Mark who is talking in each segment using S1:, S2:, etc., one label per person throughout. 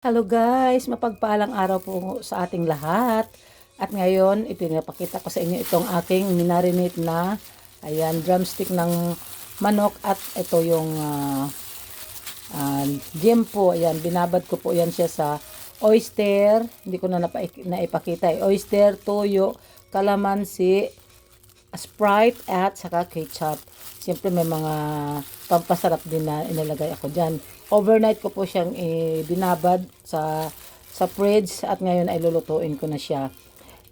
S1: Hello guys, mapagpalang araw po sa ating lahat. At ngayon, ipinapakita ko sa inyo itong aking minarinate na ayan, drumstick ng manok at ito yung uh, uh, po. Ayan, binabad ko po yan siya sa oyster. Hindi ko na naipakita. Eh. Oyster, toyo, kalamansi, Sprite at saka ketchup. Siyempre may mga pampasarap din na inilagay ako dyan. Overnight ko po siyang eh, binabad sa sa fridge at ngayon ay lulutuin ko na siya.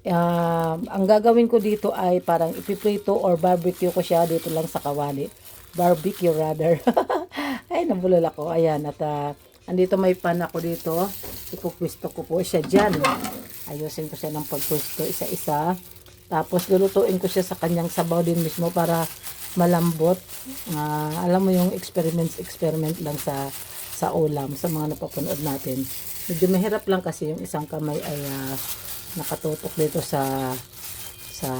S1: Uh, ang gagawin ko dito ay parang ipiprito or barbecue ko siya dito lang sa kawali. Barbecue rather. ay, nabulol ako. Ayan, at uh, andito may pan ako dito. Ipupwisto ko po siya dyan. Ayusin ko siya ng pagpwisto isa-isa. Tapos lulutuin ko siya sa kanyang sabaw din mismo para malambot. Uh, alam mo yung experiments experiment lang sa sa ulam sa mga napapanood natin. Medyo mahirap lang kasi yung isang kamay ay uh, nakatutok dito sa sa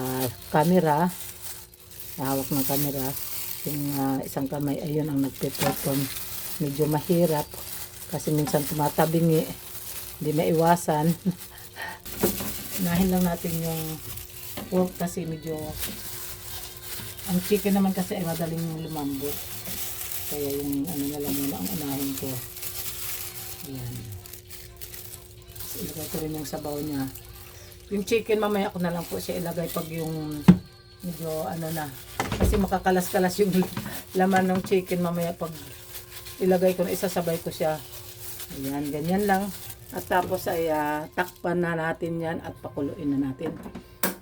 S1: camera. Hawak ng camera. Yung uh, isang kamay ayun ang nagpe-perform. Medyo mahirap kasi minsan tumatabingi. Hindi maiwasan. Unahin lang natin yung pork kasi medyo ang chicken naman kasi ay madaling lumambot. Kaya yung ano na lang muna ang unahin ko. Ayan. So, ilagay ko rin yung sabaw niya. Yung chicken mamaya ko na lang po siya ilagay pag yung medyo ano na. Kasi makakalas-kalas yung laman ng chicken mamaya pag ilagay ko na isasabay ko siya. Ayan, ganyan lang. At tapos ay uh, takpan na natin yan at pakuluin na natin.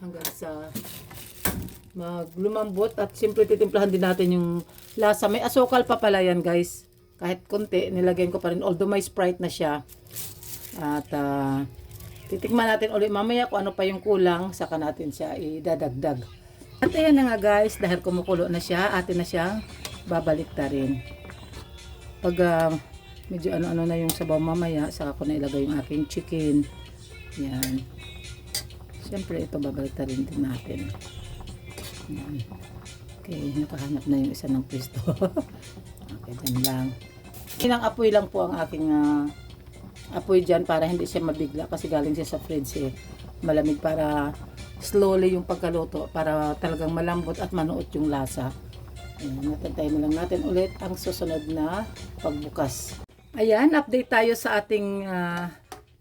S1: Hanggang sa maglumambot at siyempre titimplahan din natin yung lasa. May asukal pa pala yan guys. Kahit konti, nilagyan ko pa rin. Although may Sprite na siya. At uh, titikman natin ulit mamaya kung ano pa yung kulang. Saka natin siya idadagdag. At ayan na nga guys, dahil kumukulo na siya, atin na siyang babalik ta rin. Pag uh, medyo ano-ano na yung sabaw mamaya, saka ko na ilagay yung aking chicken. Yan. Siyempre ito babalik ta rin din natin. Yan. Okay, nakahanap na yung isa ng pwesto. okay, dyan lang. Ilang apoy lang po ang aking uh, apoy dyan para hindi siya mabigla kasi galing siya sa fridge eh. Malamig para slowly yung pagkaluto para talagang malambot at manuot yung lasa. Ayan, natantayin na lang natin ulit ang susunod na pagbukas. Ayan, update tayo sa ating uh,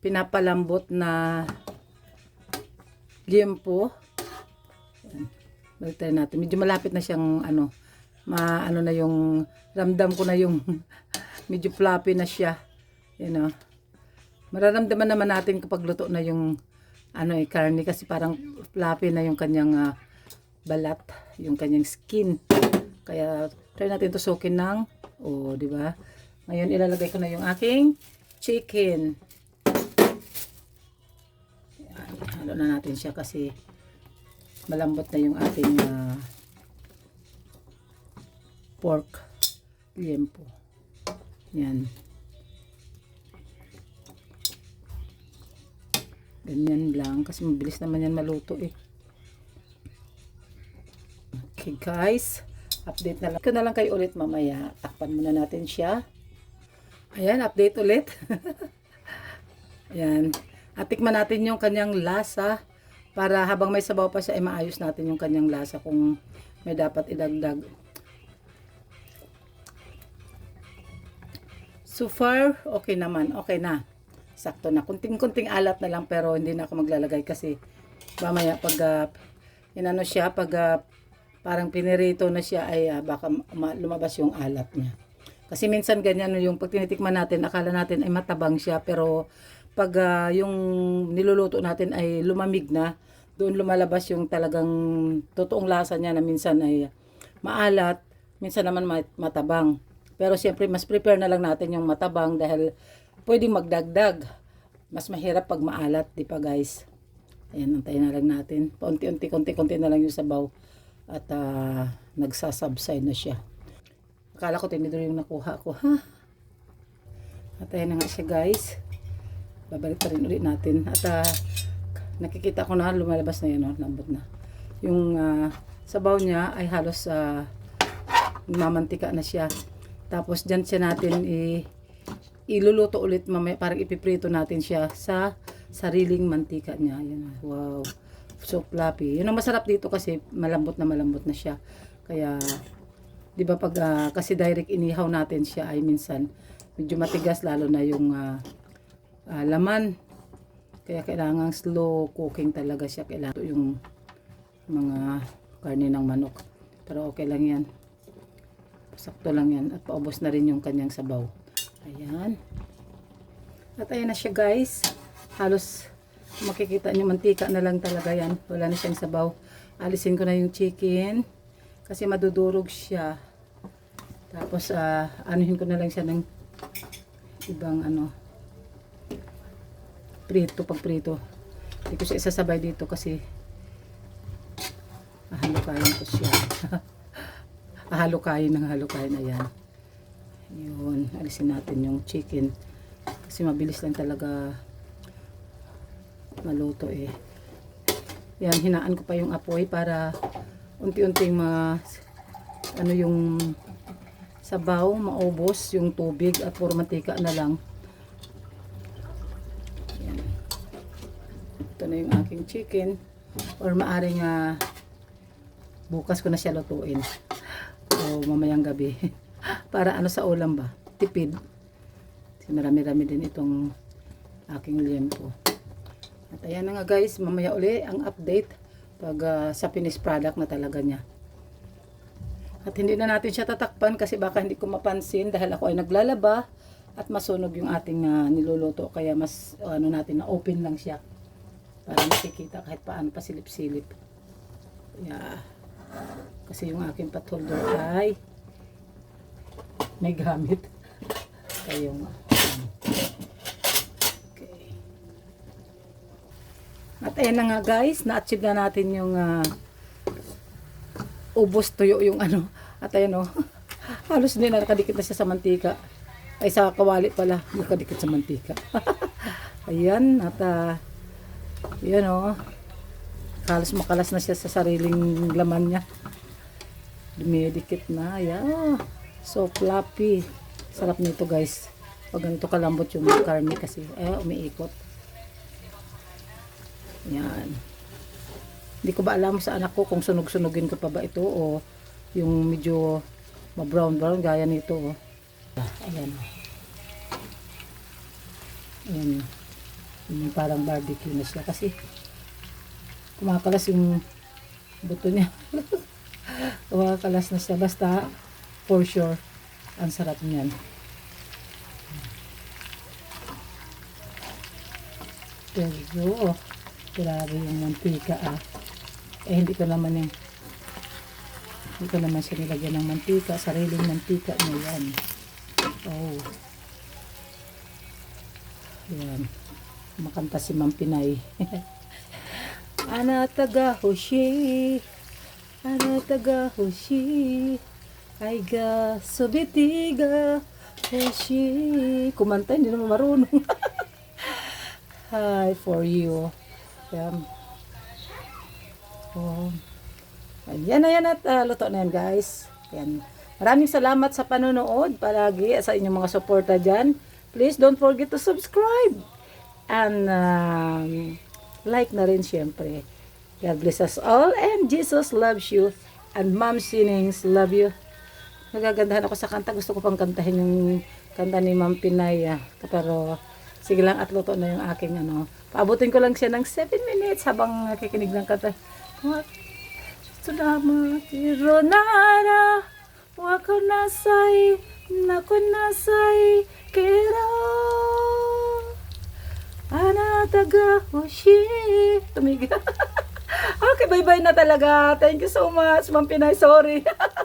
S1: pinapalambot na liempo. Balik tayo natin. Medyo malapit na siyang ano, ma ano na yung ramdam ko na yung medyo floppy na siya. You know. Mararamdaman naman natin kapag luto na yung ano eh karne kasi parang floppy na yung kanyang uh, balat, yung kanyang skin. Kaya try natin tusukin ng oh, di ba? Ngayon ilalagay ko na yung aking chicken. Halo na natin siya kasi malambot na yung ating uh, pork liempo. Yan. Ganyan lang kasi mabilis naman yan maluto eh. Okay guys, update na lang. Ko na lang kayo ulit mamaya. Takpan muna natin siya. Ayan, update ulit. Ayan. At tikman natin yung kanyang lasa para habang may sabaw pa siya ay maayos natin yung kanyang lasa kung may dapat idagdag. So far, okay naman. Okay na. Sakto na. Kunting-kunting alat na lang pero hindi na ako maglalagay kasi mamaya pag uh, inano siya, pag uh, parang pinirito na siya ay uh, baka lumabas yung alat niya. Kasi minsan ganyan yung pag tinitikman natin, akala natin ay matabang siya pero pag uh, yung niluluto natin ay lumamig na, doon lumalabas yung talagang totoong lasa niya na minsan ay maalat, minsan naman matabang. Pero siyempre mas prepare na lang natin yung matabang dahil pwedeng magdagdag. Mas mahirap pag maalat, di pa guys? Ayan, antayin na lang natin. Paunti-unti, konti-konti na lang yung sabaw. At uh, nagsasubside na siya. Akala ko tinidor yung nakuha ko. Ha? At ayan na nga siya guys babalik pa rin ulit natin at uh, nakikita ko na lumalabas na yan oh, lambot na yung uh, sabaw niya ay halos uh, mamantika na siya tapos dyan siya natin i iluluto ulit mamaya parang ipiprito natin siya sa sariling mantika niya. Yan. Wow. So fluffy. Yun ang masarap dito kasi malambot na malambot na siya. Kaya 'di ba pag ah, kasi direct inihaw natin siya ay minsan medyo matigas lalo na yung ah, ah, laman. Kaya kailangan slow cooking talaga siya. Kailangan yung mga karne ng manok. Pero okay lang yan. Sakto lang yan. At paubos na rin yung kanyang sabaw. Ayan. At ayan na siya guys. Halos makikita nyo mantika na lang talaga yan. Wala na siyang sabaw. Alisin ko na yung chicken. Kasi madudurog siya. Tapos ah, anuhin ko na lang siya ng ibang ano prito pag prito. Hindi ko siya isasabay dito kasi ahalukayin ko siya. ahalukayin ng ahalukayin. Ayan. Yun. Alisin natin yung chicken. Kasi mabilis lang talaga maluto eh. Yan, hinaan ko pa yung apoy para unti-unting ma ano yung sabaw, maubos yung tubig at puro mantika na lang. Yan. Ito na yung aking chicken or maaring ah, bukas ko na siya lutuin. O mamayang gabi. Para ano sa ulam ba? Tipid. Kasi marami-rami din itong aking liempo at ayan nga guys. Mamaya uli ang update pag ah, sa finished product na talaga niya. At hindi na natin siya tatakpan kasi baka hindi ko mapansin dahil ako ay naglalaba at masunog yung ating ah, niluluto. Kaya mas ano natin na open lang siya para makikita kahit paano pasilip-silip yeah. kasi yung aking pot holder ay may gamit kaya nga okay. at ayan na nga guys. Na-achieve na natin yung ah, ubos tuyo yung ano. At ayan o halos hindi na nakadikit na siya sa mantika. Ay sa kawali pala nakadikit sa mantika. Ayan at ah, yan o halos makalas na siya sa sariling laman niya. Dumidikit na ayan so fluffy. Sarap nito guys. Pag ganito kalambot yung karne kasi eh umiikot. Yan. Hindi ko ba alam sa anak ko kung sunog-sunugin ko pa ba ito o yung medyo ma-brown brown gaya nito oh. Ayan. Ayan. Yung parang barbecue na siya kasi kumakalas yung buto niya. kumakalas na siya. Basta for sure ang sarap niyan. Pero, grabe yung mantika ah. Eh, hindi ko naman yung hindi ko naman siya nilagyan ng mantika. Sariling mantika niya yan. Oh. Yan. Makanta si Ma'am Pinay. Ana taga Hoshi. Ana taga Hoshi. Ay ga subitiga Hoshi. Kumanta, hindi naman marunong. Hi for you. Yan. Oh. Ayan na yan at ah, luto na yan guys. Yan. Maraming salamat sa panonood palagi sa inyong mga suporta dyan. Please don't forget to subscribe. And um, like na rin syempre. God bless us all and Jesus loves you. And Mom Sinings love you. Nagagandahan ako sa kanta. Gusto ko pang kantahin yung kanta ni Ma'am Pinay. ah. Pero sige lang at luto na yung aking ano. Paabutin ko lang siya ng 7 minutes habang nakikinig ng kanta. What? Salamat, Ironara. Wako nasay, nako nasay, kira. Ana taga Hoshi. Tumigil. okay, bye-bye na talaga. Thank you so much, Ma'am Pinay. Sorry.